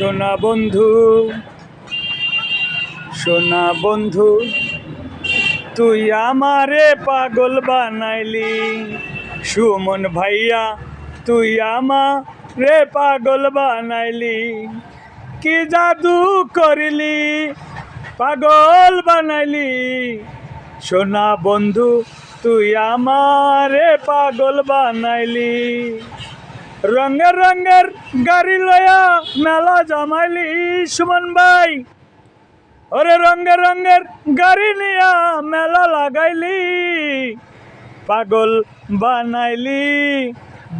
সোনা বন্ধু সোনা বন্ধু, তুই আমারে পাগল বানাইলি। সুমন ভাইয়া, তুই আমারে পাগল বানাইলি। কি জাদু করলি, পাগল বানাইলি। সোনা বন্ধু, তুই আমারে পাগল বানাইলি। রঙের রঙের গাড়ি লয়া মেলা জমাইলি সুমন ভাই। ওরে রঙের রঙের গাড়ি নিয়া মেলা লাগাইলি, পাগল বানাইলি,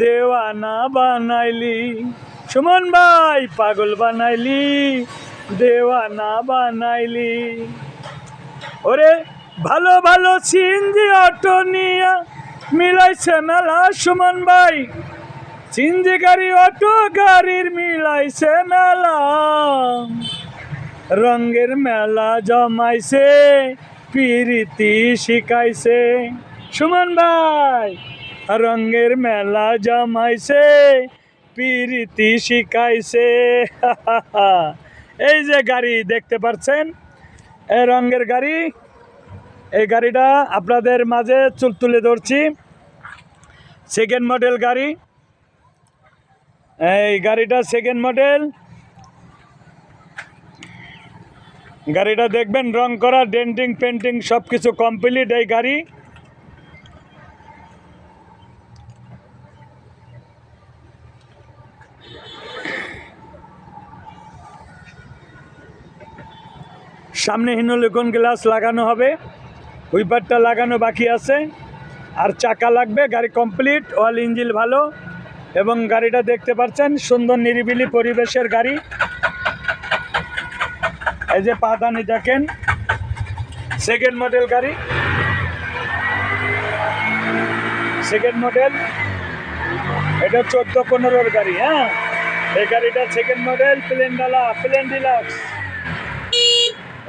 দেওয়ানা বানাইলি। সুমন ভাই, পাগল বানাইলি, দেওয়ানা বানাইলি। ওরে ভালো ভালো সিনজি অটো নিয়া মিলাইছে মেলা সুমন ভাই। সিনজি গাড়ি অটো গাড়ির মিলাইছে মেলা। রঙের মেলা জমাইছে, পিরিতি শিখাইছে। সুমন ভাই, রঙের মেলা জমাইছে, পিরিতি শিখাইছে। এই যে গাড়ি দেখতে পাচ্ছেন এই রঙের গাড়ি। এই গাড়িটা আপনাদের মাঝে চুল তুলে ধরছি। সেকেন্ড মডেল গাড়ি। এই গাড়িটা সেকেন্ড মডেল গাড়িটা দেখবেন, রং করা ডেন্টিং পেন্টিং সব কিছু কমপ্লিট এই গাড়ি। সামনে হিনোলেকন গ্লাস লাগানো হবে। হুইপারটা লাগানো বাকি আছে। আর চাকা লাগবে, গাড়ি কমপ্লিট অল ইঞ্জিল ভালো। এবং গাড়িটা দেখতে পাচ্ছেন, সুন্দর নিরিবিলি পরিবেশের গাড়ি। এই যে পাদানি দেখেন সেকেন্ড মডেল গাড়ি। সেকেন্ড মডেল এটা চোদ্দ পনেরোর গাড়ি হ্যাঁ? এই গাড়িটা সেকেন্ড মডেল প্লেন ডালা প্লেন ডিলাক্স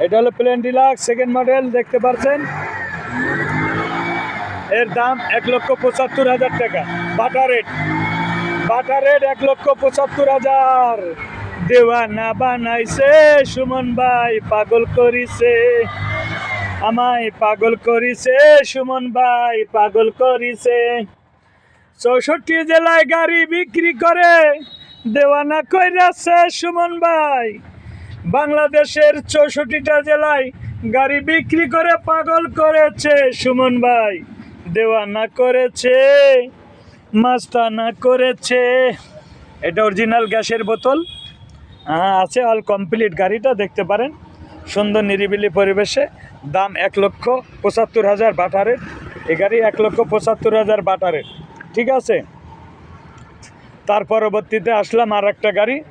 এটা হলো প্লেন ডিলাক্স সেকেন্ড মডেল দেখতে পাচ্ছেন। এর দাম এক লক্ষ পঁচাত্তর হাজার টাকা, বাটা রেট। বাটা রেট এক লক্ষ পঁচাত্তর হাজার। দেওয়ানা বানাইছে, সুমন ভাই পাগল করিছে। আমায় পাগল করিছে, সুমন ভাই পাগল করিছে। চৌষট্টি জেলায় গাড়ি বিক্রি করে দেওয়ানা কইরাছে সুমন ভাই। বাংলাদেশের চৌষট্টিটা জেলায় গাড়ি বিক্রি করে পাগল করেছে সুমন ভাই। দেওয়ানা করেছে। মাস্তানা করেছে। এটা অরিজিনাল গ্যাসের বোতল। আছে অল কমপ্লিট গাড়িটা, দেখতে পারেন। সুন্দর নিরিবিলি পরিবেশে। দাম এক লক্ষ পঁচাত্তর হাজার বাটারের। এই গাড়ি এক লক্ষ পঁচাত্তর হাজার বাটারের। ঠিক আছে? তার পরবর্তীতে আসলাম আর একটা গাড়ি।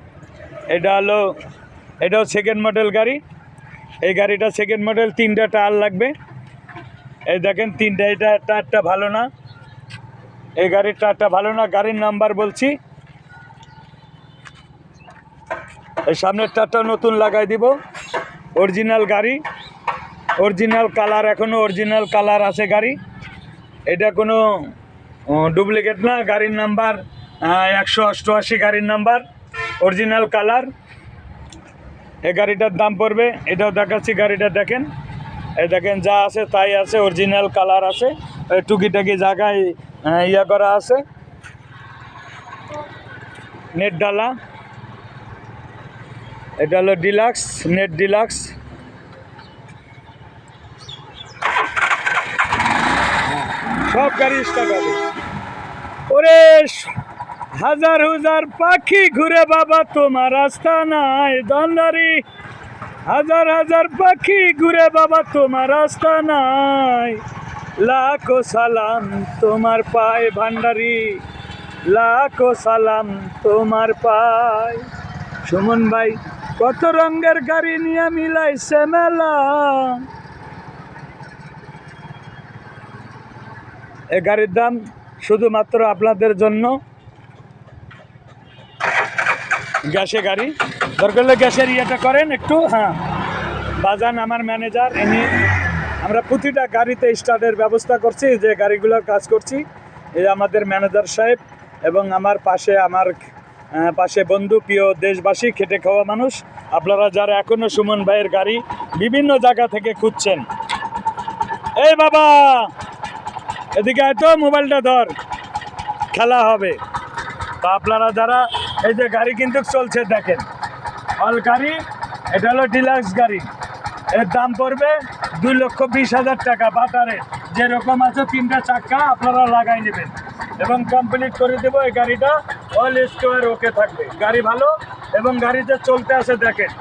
এটা হলো, এটাও সেকেন্ড মডেল গাড়ি। এই গাড়িটা সেকেন্ড মডেল তিনটা টায়ার লাগবে। এই দেখেন, তিনটা, এটা টায়ারটা ভালো না। এই গাড়ির টায়ারটা ভালো না, গাড়ির নাম্বার বলছি। এই সামনের টায়ারটা নতুন লাগাই দিব। অরিজিনাল গাড়ি। অরিজিনাল কালার এখনও অরিজিনাল কালার আছে গাড়ি। এটা কোনো ডুপ্লিকেট না, গাড়ির নাম্বার একশো অষ্টআশি গাড়ির নাম্বার অরিজিনাল কালার এই গাড়িটার দাম পড়বে, এটাও দেখাচ্ছি, গাড়িটা দেখেন। এই দেখেন, যা আছে তাই আছে অরিজিনাল কালার আছে। টুকিটাকি জায়গায় ইয়া করা আছে। নেট ডালা। এটা হলো ডিলাক্স, নেট ডিলাক্স। সব গাড়ি স্টার্ট হবে। ওরে, হাজার হাজার পাখি ঘুরে বাবা, তোমার রাস্তা নাই দন্ডারি হাজার হাজার পাখি ঘুরে বাবা, তোমার রাস্তা নাই। লাখো সালাম তোমার পায় ভান্ডারি। লাখো সালাম তোমার পায়। সুমন ভাই, কত রঙের গাড়ি নিয়ে মিলাইছে মেলা। এ গাড়ির দাম শুধুমাত্র আপনাদের জন্য। গ্যাসে গাড়ি। দরকার গ্যাসের ইয়েটা করেন একটু হ্যাঁ। বাজান, আমার ম্যানেজার, ইনি আমরা প্রতিটা গাড়িতে স্টার্টের ব্যবস্থা করছি, যে গাড়িগুলোর কাজ করছি। এই আমাদের ম্যানেজার সাহেব এবং আমার পাশে আমার পাশে বন্ধু, প্রিয় দেশবাসী, খেটে খাওয়া মানুষ, আপনারা যারা এখনও সুমন ভাইয়ের গাড়ি বিভিন্ন জায়গা থেকে খুঁজছেন। এই বাবা! এদিকে আয় তো, মোবাইলটা ধর। খেলা হবে। তা আপনারা যারা এই যে গাড়ি কিন্তু চলছে, দেখেন। অল গাড়ি, এটা হলো ডিলাক্স গাড়ি। এর দাম পড়বে দুই লক্ষ বিশ হাজার টাকা বাটারে যেরকম আছে তিনটা চাক্কা আপনারা লাগাই নেবেন। এবং কমপ্লিট করে দেবো এই গাড়িটা। অল স্কোয়ার ওকে থাকবে। গাড়ি ভালো এবং গাড়িতে চলতে আসে দেখেন।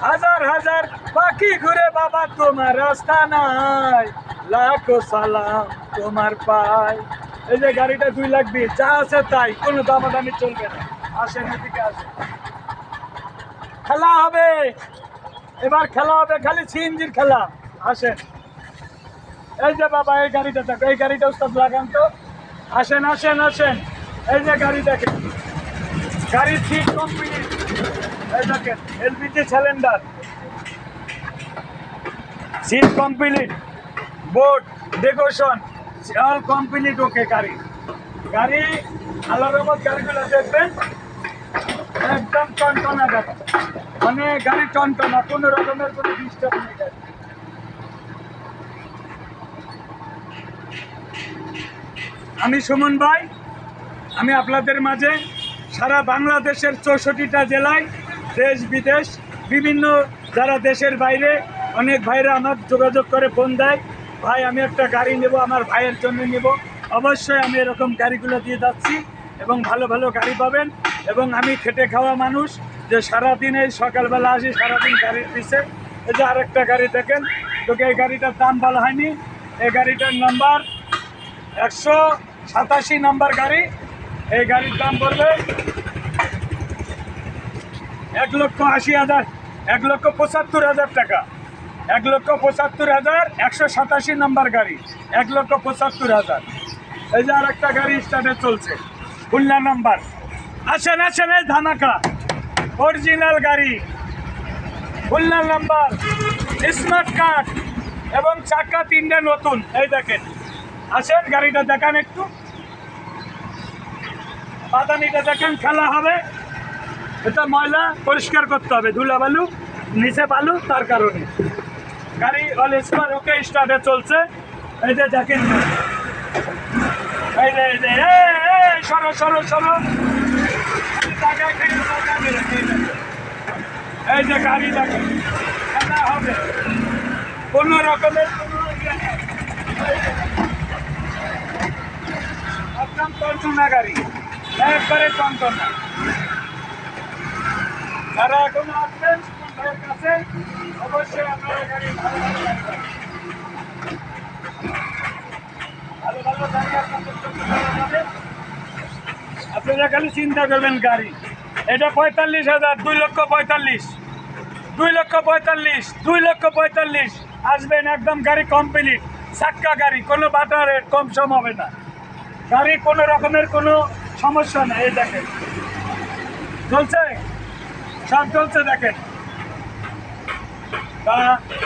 হাজার হাজার পাখি ঘুরে বাবা, তোমার রাস্তা নাই। লাখো সালাম তোমার পাই। এই যে গাড়িটা দুই লাখ বিশ। যা আছে তাই, কোনো দামাদামি চলবে না। আসেন এদিকে আসেন। খেলা হবে। এবার খেলা হবে, খালি সিএনজির খেলা। আসেন। এই যে বাবা, এই গাড়িটা দেখো, এই গাড়িটা উস্তাদ লাগান তো। আসেন আসেন আসেন। এই যে গাড়ি দেখেন। গাড়ির সিট কমপ্লিট এই দেখেন, LPG cylinder. Seat complete. Board, decoration. All complete, okay, গাড়ি। গাড়ি আল্লাহ রহমত, গাড়িগুলো দেখবেন। একদম টনটনা গাড়ি মানে গাড়ি টনটনা কোনো রকমের কোনো ডিস্টার্ব নেই আমি সুমন ভাই, আমি আপনাদের মাঝে সারা বাংলাদেশের চৌষট্টিটা জেলায় দেশ, বিদেশ, বিভিন্ন যারা দেশের বাইরে অনেক ভাইরা আমার যোগাযোগ করে, ফোন দেয়, ভাই, আমি একটা গাড়ি নেব, আমার ভাইয়ের জন্য নেব। অবশ্যই আমি এরকম গাড়িগুলো দিয়ে যাচ্ছি এবং ভালো ভালো গাড়ি পাবেন। এবং আমি খেটে খাওয়া মানুষ যে সারাদিন এই সকালবেলা আসি, সারাদিন গাড়ির পিছে এই যে আরেকটা গাড়ি দেখেন তোকে এই গাড়িটার দাম বলা হয়নি। এই গাড়িটার নাম্বার একশো সাতাশি নাম্বার গাড়ি। এই গাড়ির দাম পড়বে এক লক্ষ আশি হাজার, এক লক্ষ পঁচাত্তর হাজার টাকা। এক লক্ষ পঁচাত্তর হাজার একশো সাতাশি নাম্বার গাড়ি, এক লক্ষ পঁচাত্তর হাজার। এই যে আর একটা গাড়ি স্টার্টে চলছে, খুলনা নাম্বার। আসেন আসেন এই ধামাকা। অরিজিনাল গাড়ি। খুলনা নাম্বার স্মার্ট কার্ড এবং চাকা তিনটা নতুন। এই দেখেন। আসেন গাড়িটা দেখান একটু। বাদানিটা দেখেন খেলা হবে। এটা ময়লা পরিষ্কার করতে হবে ধুলা বালু নিচে বালু তার কারণে। গাড়ি অল স্কোয়ার ওকে স্টার্টে চলছে। এই যে দেখেন। এই, এই, সরো সরো সরো জায়গা থেকে জায়গা বেরো, এই যে গাড়ি খেলা হবে কোনো রকমের ইয়ে। একদম টনটনা গাড়ি, একবারে টনটনা যারা এখনও আসবেন, ভাইয়ের কাছে অবশ্যই আপনারা গাড়ি ভালো ভালো গাড়ি আপনাদের। আপনারা খালি চিন্তা করবেন, গাড়ি। এটা পঁয়তাল্লিশ হাজার, দুই লক্ষ পঁয়তাল্লিশ। দুই লক্ষ পঁয়তাল্লিশ, দুই লক্ষ পঁয়তাল্লিশ। আসবেন একদম গাড়ি কমপ্লিট চাক্কা গাড়ি, কোনো বাটারের কম সম হবে না। গাড়ি কোনো রকমের কোনো সমস্যা নেই, এই দেখেন। চলছে? সব চলছে, দেখেন।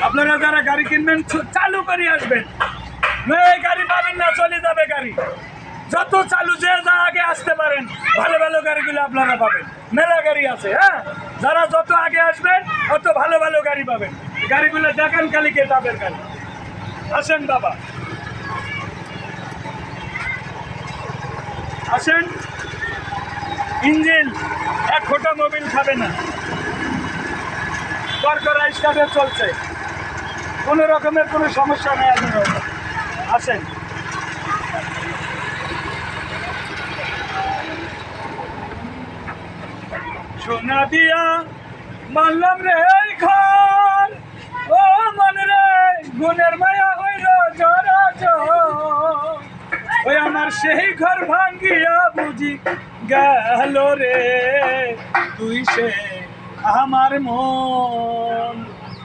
আপনারা যারা গাড়ি কিনবেন চালু করে আসবেন। গাড়ি পাবেন না, চলে যাবে গাড়ি। যত চালু, যে যা আগে আসতে পারেন, ভালো ভালো গাড়িগুলো আপনারা পাবেন। মেলা গাড়ি আছে হ্যাঁ? যারা যত আগে আসবেন তত ভালো ভালো গাড়ি পাবেন। গাড়িগুলো দেখেন খালি কেতাবের গাড়ি আসেন বাবা। আসেন। ইঞ্জিন, এক ফোটা মোবিল খাবে না। করা স্টার্টে চলছে। কোনো রকমের কোনো সমস্যা নেই আসেন। সোনা দিয়া মানলাম রে ঘর ও মন রে, গুণের মায়া হইল জরা ওই আমার সেই ঘর ভাঙ্গিয়া বুঝি গেল রে। তুই সে আমার মন।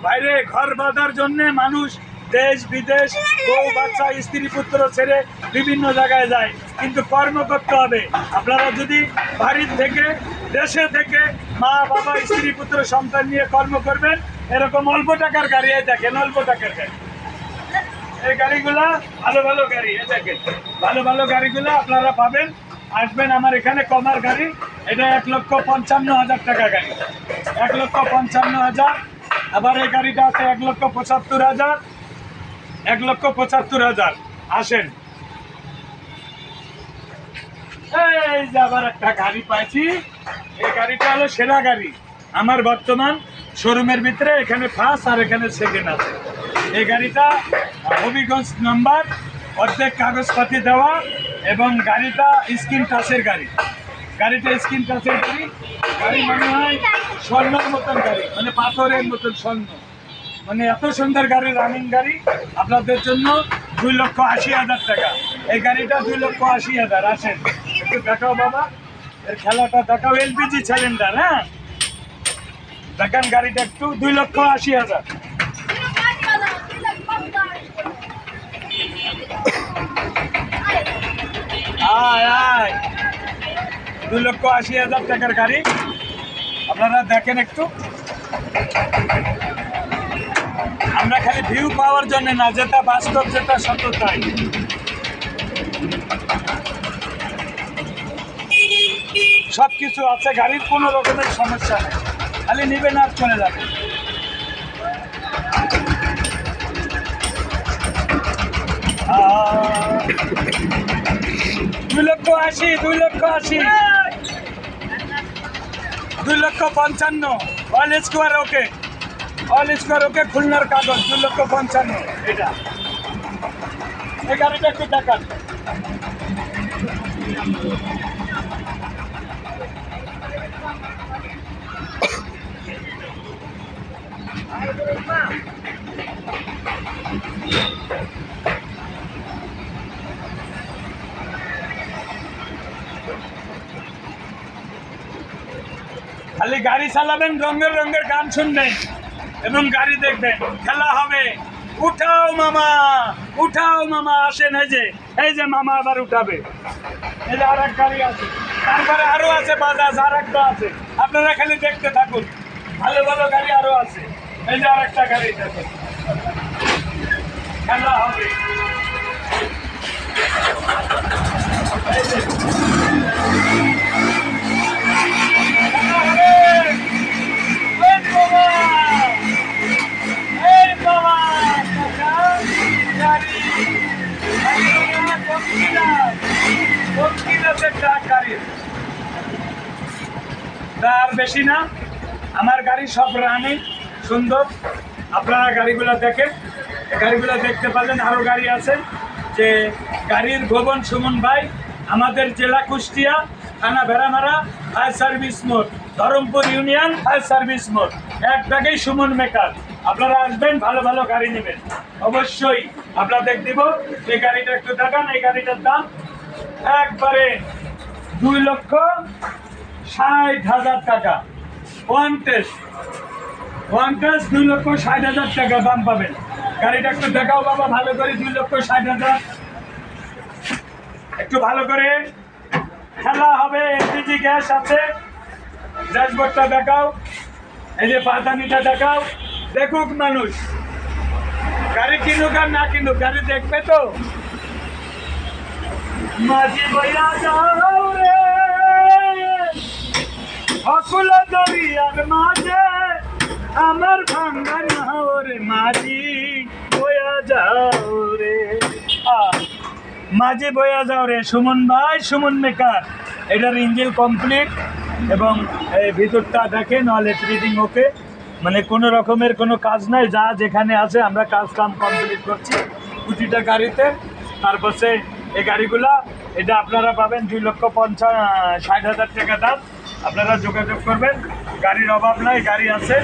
বাইরে ঘর বাঁধার জন্য মানুষ দেশ বিদেশ, বউ বাচ্চা, স্ত্রী, পুত্র ছেড়ে বিভিন্ন জায়গায় যায়। কিন্তু কর্ম করতে হবে। আপনারা যদি বাড়ির থেকে দেশে থেকে মা, বাবা, স্ত্রী, পুত্র, সন্তান নিয়ে কর্ম করবেন। এরকম অল্প টাকার গাড়ি, এই দেখেন, অল্প টাকার গাড়ি। এই গাড়িগুলা ভালো ভালো গাড়ি, এই দেখেন। ভালো ভালো গাড়িগুলো আপনারা পাবেন। আসবেন আমার এখানে কমার গাড়ি। এটা এক লক্ষ পঞ্চান্ন হাজার টাকা গাড়ি। এক লক্ষ পঞ্চান্ন হাজার। আবার এই গাড়িটা আছে এক লক্ষ পঁচাত্তর হাজার। এক লক্ষ পঁচাত্তর হাজার। আসেন। এই যে আবার একটা গাড়ি পাইছি। এই গাড়িটা হলো সেরা গাড়ি। আমার বর্তমান শোরুমের ভিতরে এখানে ফার্স্ট আর এখানে সেকেন্ড আছে। এই গাড়িটা হবিগঞ্জ নাম্বার অর্ধেক কাগজপাতি দেওয়া এবং গাড়িটা স্ক্রিন টাচের গাড়ি। গাড়িটা স্ক্রিন টাচের গাড়ি। গাড়ি মনে হয় স্বর্ণের মতন গাড়ি মানে পাথরের মতন স্বর্ণ। মানে এত সুন্দর গাড়ি রানিং গাড়ি। আপনাদের জন্য দুই লক্ষ আশি হাজার টাকা। এই গাড়িটা দুই লক্ষ আশি হাজার, আসেন। একটু দেখাও বাবা। এর খেলাটা দেখাও এলপিজি সিলিন্ডার হ্যাঁ? দেখেন গাড়িটা একটু, দুই লক্ষ আশি হাজার। আয় আয়। দুই লক্ষ আশি হাজার টাকার গাড়ি। আপনারা দেখেন একটু। আমরা খালি ভিউ পাওয়ার জন্য না, যেটা বাস্তব যেটা সত্য তাই। সব কিছু আছে, গাড়ির কোনো রকমের সমস্যা নেই। খালি নিবেন আর চলে যাবে দুই লক্ষ আশি, দুই লক্ষ আশি। দুই লক্ষ পঞ্চান্ন। All square okay all square okay খুলনার কাগজ, দুই লক্ষ পঞ্চান্ন, এটা। এই গাড়িটা একটু দেখান। খালি গাড়ি চালাবেন, রঙের রঙের গান শুনবেন এবং গাড়ি দেখবেন। খেলা হবে। উঠাও মামা উঠাও মামা, আসেন এই যে এই যে মামা আবার উঠাবে। এই যে আর এক গাড়ি আছে। তারপরে আরও আছে বাজাজ আর একটা আছে। আপনারা খালি দেখতে থাকুন। ভালো ভালো গাড়ি আরও আছে। এই যে আর একটা গাড়ি দেখেন। খেলা হবে এই যে খেলা হবে এই বাবা! এই বাবা! কাকা, গাড়ি। গাড়ি বাবা, কঙ্কিলাস। কঙ্কিলাসের ট্রাক গাড়ি। তা আর বেশি না আমার গাড়ি সব রানিং সুন্দর আপনারা গাড়িগুলো দেখেন গাড়িগুলো দেখতে পারলেন আরও গাড়ি আছে। যে গাড়ির ভবন সুমন ভাই, আমাদের জেলা কুষ্টিয়া থানা ভেড়ামারা ফায়ার সার্ভিস মোড়, ধরমপুর ইউনিয়ন ফায়ার সার্ভিস মোড়। এক ব্যাগেই সুমন মেকার। আপনারা আসবেন, ভালো ভালো গাড়ি নেবেন। অবশ্যই আপনাদের দিব। এই গাড়িটা একটু দেখান, এই গাড়িটার দাম একবারে দুই লক্ষ ষাট হাজার টাকা। ওয়ান টেস্ট ওয়ান টেস্ট দুই লক্ষ ষাট হাজার টাকা দাম পাবেন। গাড়িটা একটু দেখাও বাবা, ভালো করে দুই লক্ষ ষাট হাজার। একটু ভালো করে খেলা হবে, এলপিজি গ্যাস আছে। ড্যাশবোর্ডটা দেখাও, এই যে পাতানিটা দেখাও। দেখুক মানুষ, গাড়ি কিনুক আর না কিনুক, গাড়ি দেখবে তো। মাঝি বইয়া যাও রে। অকুল দরিয়ার মাঝে। আমার ভাঙ্গা নাও রে মাঝি বয়া যাও রে। মাঝি বয়া যাও রে। সুমন ভাই, সুমন মেকার। এটার ইঞ্জিন কমপ্লিট এবং ভিতরটা দেখেন অল রিডিং ওকে। মানে কোনো রকমের কোনো কাজ নাই, যা যেখানে আছে আমরা কাজ কাম কমপ্লিট করছি প্রতিটা গাড়িতে। তারপর তারপরে এই গাড়িগুলা, এটা আপনারা পাবেন দুই লক্ষ পঞ্চাশ, ষাট হাজার টাকা দাম। আপনারা যোগাযোগ করবেন, গাড়ির অভাব নাই, গাড়ি আছে।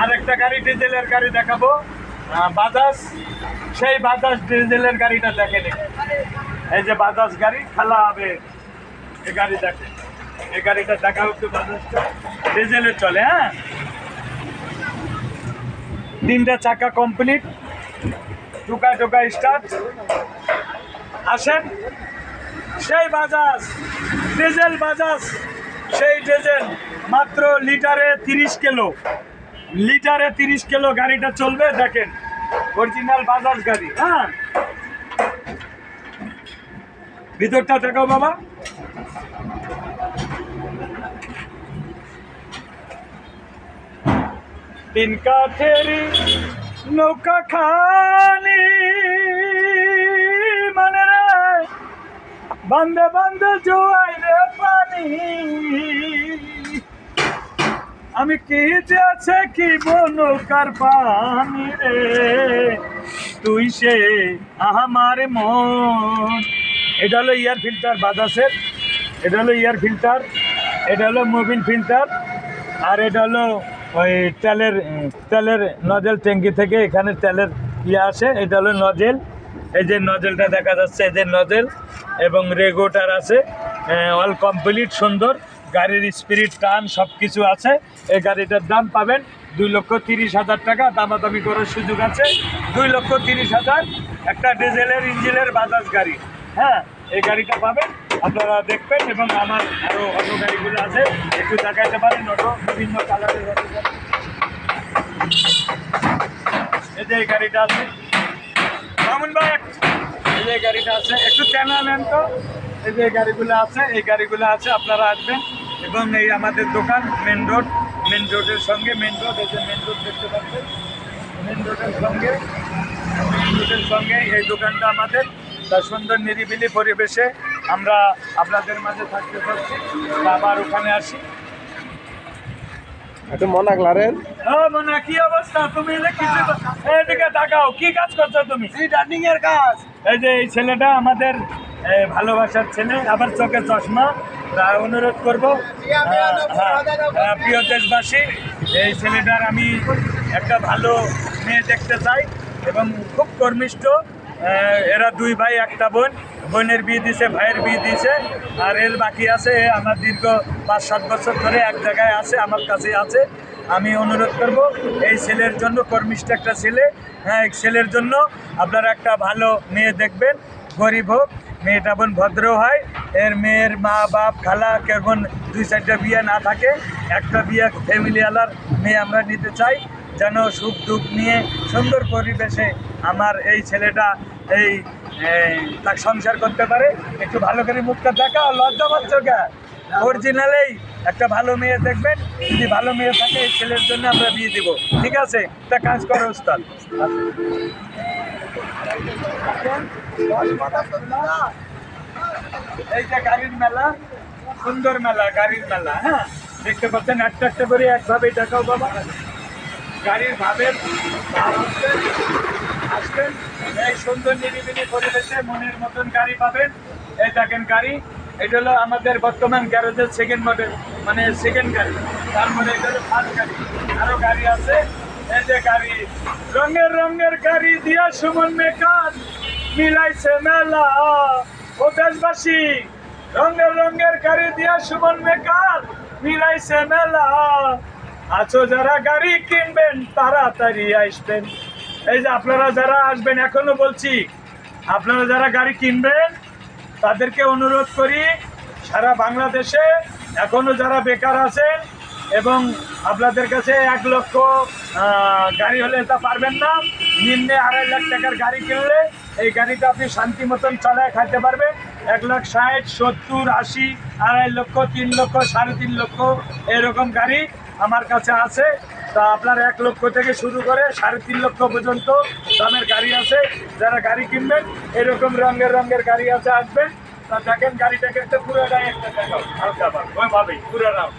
আর একটা গাড়ি ডিজেলের গাড়ি দেখাবো। বাজাজ। সেই বাজাজ ডিজেলের গাড়িটা দেখেন। এই যে বাজাজ গাড়ি, খেলা হবে এই গাড়ি দেখে। এই গাড়িটা দেখা একটু বাজাজটা ডিজেলের চলে হ্যাঁ? তিনটা চাকা কমপ্লিট টুকা টুকা স্টার্ট আসেন। সেই বাজাজ, ডিজেল বাজাজ। সেই ডিজেল মাত্র লিটারে তিরিশ কিলো। লিটারে তিরিশ কিলো গাড়িটা চলবে, দেখেন অরিজিনাল বাজাজ গাড়ি হ্যাঁ? ভিতরটা দেখাও বাবা। তিন কাঠেরি নৌকা খানি মানে রে বান্ধে বান্ধে জোয়াই রে পানি। আমি কি যে আছে কি নৌকার পানি রে? তুই সে আমার মন। এটা হলো ইয়ার ফিল্টার বাজাসের এটা হলো ইয়ার ফিল্টার এটা হলো মোবিল ফিল্টার আর এটা হলো ওই তেলের তেলের নজেল ট্যাঙ্কি থেকে এখানে তেলের ইয়ে আসে। এটা হলো নজেল এই যে নজেলটা দেখা যাচ্ছে যে নজেল এবং রেগুটার আছে। অল কমপ্লিট সুন্দর। গাড়ির স্পিরিট টান সব কিছু আছে। এই গাড়িটার দাম পাবেন দুই লক্ষ তিরিশ হাজার টাকা। দামাদামি করার সুযোগ আছে। দুই লক্ষ তিরিশ হাজার একটা ডিজেলের ইঞ্জিনের বাজাজ গাড়ি। হ্যাঁ এই গাড়িটা পাবেন। আপনারা দেখবেন এবং আমার আরও অন্য গাড়িগুলো আছে। একটু দেখাইতে পারেন, অটো বিভিন্ন কালারের অটো এই যে এই গাড়িটা আছে। মামুন ভাই, এই যে গাড়িটা আছে। একটু কেনা নেন তো। এই যে এই গাড়িগুলো আছে এই গাড়িগুলো আছে আপনারা আসবেন। এবং এই আমাদের দোকান মেন রোড মেন রোডের সঙ্গে মেন রোড এই যে মেন রোড দেখতে পাচ্ছেন। মেন রোডের সঙ্গে মেন রোডের সঙ্গে এই দোকানটা আমাদের। তার সুন্দর নিরিবিলি পরিবেশে আমরা আপনাদের মাঝে থাকতে পারছি আবার ওখানে আসি। একটু মনা ক্লারেন ও মনে কি অবস্থা? তুমি যে কিছু এদিকে তাকাও কি কাজ করছ তুমি? রানিং এর কাজ। এই যে এই ছেলেটা আমাদের ভালোবাসার ছেলে আবার চোখে চশমা। তা অনুরোধ করব হ্যাঁ, প্রিয় দেশবাসী এই ছেলেটার আমি একটা ভালো মেয়ে দেখতে চাই এবং খুব কর্মিষ্ঠ। এরা দুই ভাই একটা বোন। বোনের বিয়ে দিছে ভাইয়ের বিয়ে দিছে আর এর বাকি আছে আমার দীর্ঘ পাঁচ সাত বছর ধরে এক জায়গায় আছে আমার কাছে আছে। আমি অনুরোধ করব এই ছেলের জন্য কর্মিষ্ঠ একটা ছেলে হ্যাঁ ছেলের জন্য আপনারা একটা ভালো মেয়ে দেখবেন গরিব হোক মেয়েটা বোন ভদ্র হয়, এর মেয়ের মা বাপ খালা কেমন দুই চারটা বিয়ে না থাকে, একটা বিয়ে ফ্যামিলিওয়ালার মেয়ে আমরা নিতে চাই, যেন সুখ দুঃখ নিয়ে সুন্দর পরিবেশে আমার এই ছেলেটা এই তার সংসার করতে পারে। একটু ভালো করে মুখটা দেখা, লজ্জা পাচ্ছ কে? অরিজিনালেই একটা ভালো মেয়ে দেখবেন, যদি ভালো মেয়ে থাকে, এই ছেলের জন্য আমরা বিয়ে দিব। ঠিক আছে? তা কাজ করো উস্তাদ এই যে গাড়ির মেলা, সুন্দর মেলা, গাড়ির মেলা হ্যাঁ? দেখতে পাচ্ছেন, একটা একটা করে একভাবে দেখাও বাবা। গাড়ির ভাব আসবেন এই সুন্দর নিরিবিলি পরিবেশে মনের মতন গাড়ি পাবেন। এই দেখেন গাড়ি, এটা হলো আমাদের বর্তমান গ্যারেজের সেকেন্ড মডেল মানে সেকেন্ড গাড়ি। তারপরে এটা হলো ফার্স্ট গাড়ি। আরও গাড়ি আছে। এই যে গাড়ি, রঙের রঙের গাড়ি দিয়া সুমন মেকান। মিলাইছে মেলা। ও দেশবাসী রঙের রঙের গাড়ি দিয়া সুমন মেকার মিলাইছে মেলা। আছো যারা গাড়ি কিনবেন, তাড়াতাড়ি আসবেন। এই যে আপনারা যারা আসবেন, এখনও বলছি, আপনারা যারা গাড়ি কিনবেন, তাদেরকে অনুরোধ করি, সারা বাংলাদেশে এখনও যারা বেকার আছেন এবং আপনাদের কাছে এক লক্ষ গাড়ি হলে তা পারবেন না, নিম্নে আড়াই লাখ টাকার গাড়ি কিনলে এই গাড়িটা আপনি শান্তি মতন চালায় খাইতে পারবেন। এক লাখ ষাট, সত্তর, আশি, আড়াই লক্ষ, তিন লক্ষ, সাড়ে তিন লক্ষ এরকম গাড়ি আমার কাছে আছে। তা আপনার এক লক্ষ থেকে শুরু করে সাড়ে তিন লক্ষ পর্যন্ত দামের গাড়ি আছে। যারা গাড়ি কিনবেন, এরকম রঙের রঙের গাড়ি আছে, আসবেন। তা দেখেন গাড়িটাকে একটা পুরোটাই একটা ভাবে, ওইভাবেই, পুরো রাউন্ড।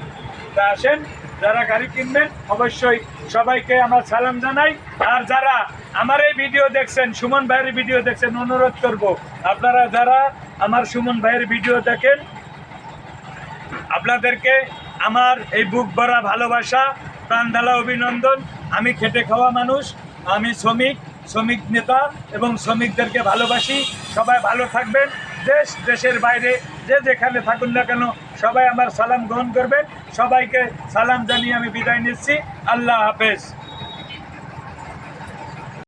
তা আসেন, যারা গাড়ি কিনবেন, অবশ্যই সবাইকে আমার সালাম জানাই। আর যারা আমার এই ভিডিও দেখছেন, সুমন ভাইয়ের ভিডিও দেখছেন, অনুরোধ করব। আপনারা যারা আমার সুমন ভাইয়ের ভিডিও দেখেন, আপনাদেরকে আমার এই বুক ভরা ভালোবাসা প্রাণঢালা অভিনন্দন। আমি খেটে খাওয়া মানুষ, আমি শ্রমিক শ্রমিক নেতা এবং শ্রমিকদেরকে ভালোবাসি। সবাই ভালো থাকবেন, দেশ, দেশের বাইরে যে যেখানে থাকুন না কেন, সবাই আমার সালাম গ্রহণ করবেন। সবাইকে সালাম জানিয়ে আমি বিদায় নিচ্ছি। আল্লাহ হাফেজ।